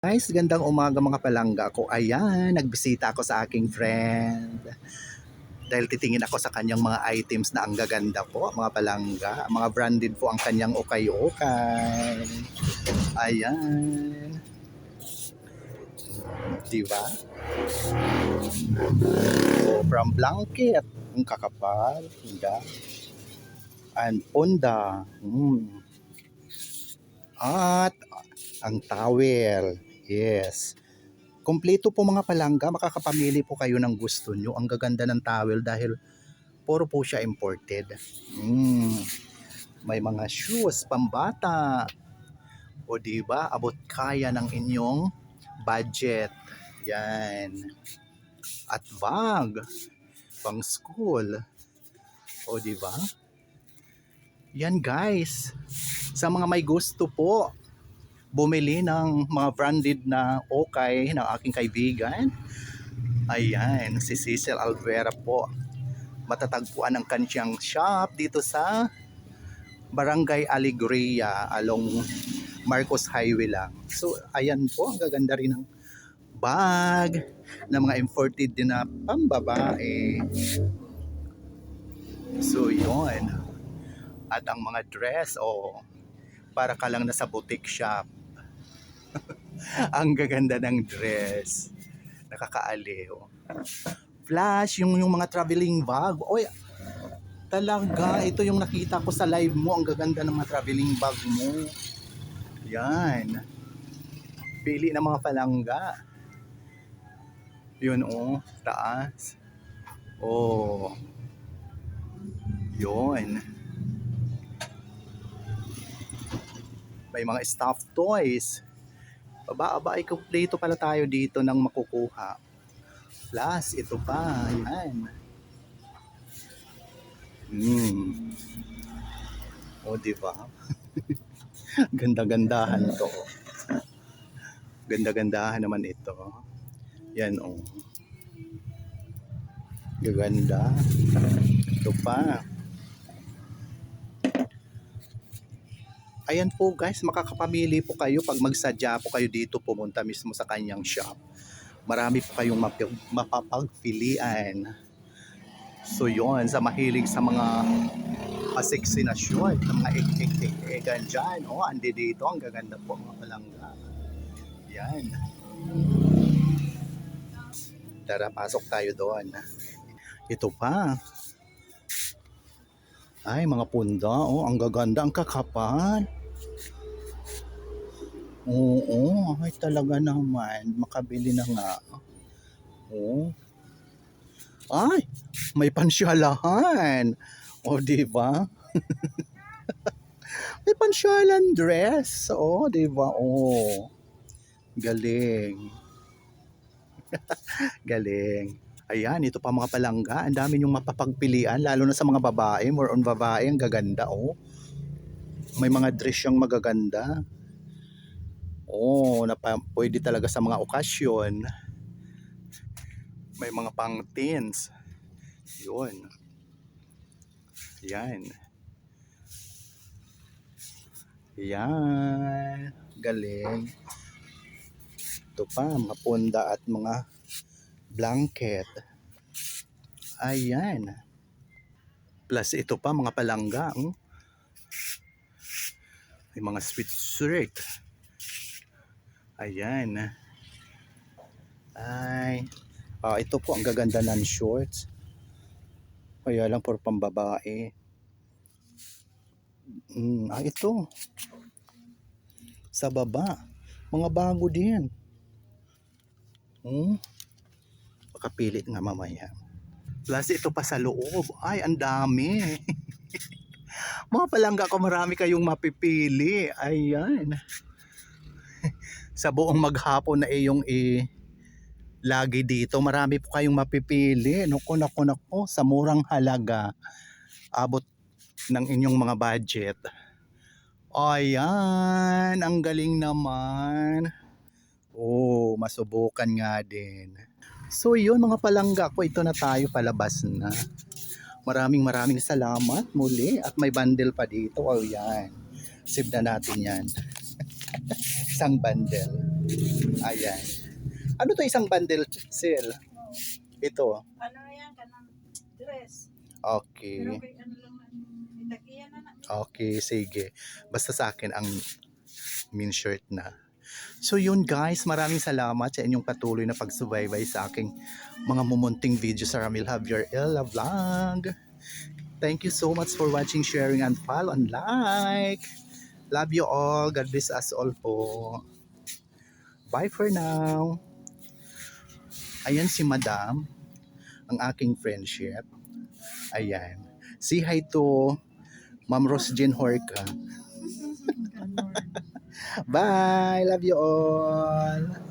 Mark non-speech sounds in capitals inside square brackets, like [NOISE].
Guys, gandang umaga mga palangga ko. Ayan, nagbisita ako sa aking friend. Dahil titingin ako sa kanyang mga items na ang gaganda po, mga palangga. Mga branded po ang kanyang ukay-ukay. Ayan. Diba? From blanket, ang kakapal, diba? And onda. Mm. At ang towel. Yes. Kompleto po mga palangga, makakapamili po kayo ng gusto nyo. Ang gaganda ng towel dahil puro po siya imported. Mm. May mga shoes, pambata. O di ba abot kaya ng inyong budget. Yan. At bag. Pang school. O di ba? Yan guys. Sa mga may gusto po, bumili ng mga branded na okay ng aking kaibigan. Ayan, si Cecil Alvera po. Matatagpuan ang kanyang shop dito sa Barangay Alegria along Marcos Highway lang. So, ayan po, ang gaganda rin ng bag na mga imported din na pambabae. So, yun. At ang mga dress, oh, para ka lang nasa boutique shop. [LAUGHS] ang gaganda ng dress. Nakakaaliw. Flash, yung, yung mga traveling bag. Oy, talaga, ito yung nakita ko sa live mo. Ang gaganda ng mga traveling bag mo. Yan. Pili ng mga palangga. Yun oh, taas. Oh. Yun. May mga stuffed toys. Aba, aba, ay kumpleto pala tayo dito ng makukuha. Plus, ito pa. Yan. Hmm. O, di ba? [LAUGHS] Ganda-gandahan to. Ganda-gandahan naman ito. Yan, oh. Gaganda. Ito pa. Ayan po guys, makakapamili po kayo pag magsadya po kayo dito pumunta mismo sa kanyang shop. Marami po kayong map- mapapagpilian. So yon sa mahilig sa mga pasiksi na short, na mga ik-ik-ik-ikan dyan. O, oh, andi dito, ang gaganda po mga palangga. Yan. Tara, pasok tayo doon. Ito pa. Ay, mga punda. Oh, ang gaganda, ang kakapal. Oo, ay talaga naman. Makabili na nga. Oo. Ay, may pansyalahan. O, di ba? [LAUGHS] may pansyalan dress. O, di ba? O. Galing. [LAUGHS] Galing. Ayan, ito pa mga palangga. Ang dami yung mapapagpilian, lalo na sa mga babae. More on babae, ang gaganda, oh. May mga dress siyang magaganda. Oh, na pwede talaga sa mga okasyon. May mga pang teens. Yun. Yan. Yan. Galing. Ito pa, mga punda at mga blanket. Ayan. Plus ito pa, mga palangga. Oh. May mga sweatshirt. Ayan. Ay. Ah, ito po ang gaganda ng shorts. Kaya lang for pambabae. Mm, ah, ito. Sa baba. Mga bago din. Hmm. Makapilit nga mamaya. Plus ito pa sa loob. Ay, ang dami. [LAUGHS] Mga palangga ko marami kayong mapipili. Ayan [LAUGHS] sa buong maghapon na iyong i lagi dito. Marami po kayong mapipili. Naku, naku, naku, sa murang halaga. Abot ng inyong mga budget. Ayan, ang galing naman. Oh, masubukan nga din. So yun mga palangga ko, ito na tayo palabas na. Maraming maraming salamat muli at may bundle pa dito. Oh yan. Save na natin yan. [LAUGHS] isang bundle. Ayan. Ano to isang bundle, Sil? Ito. Ano yan, kanang dress. Okay. Pero kay ano lang. Okay, sige. Basta sa akin ang min shirt na. So yun guys, maraming salamat sa inyong patuloy na pagsubaybay sa aking mga mumunting video sa Ramil Javier Ella Vlog. Thank you so much for watching, sharing, and follow and like. Love you all. God bless us all po. Bye for now. Ayan si Madam, ang aking friendship. Ayan. Say hi to Ma'am Rose Jean Horka. [LAUGHS] Bye! Love you all!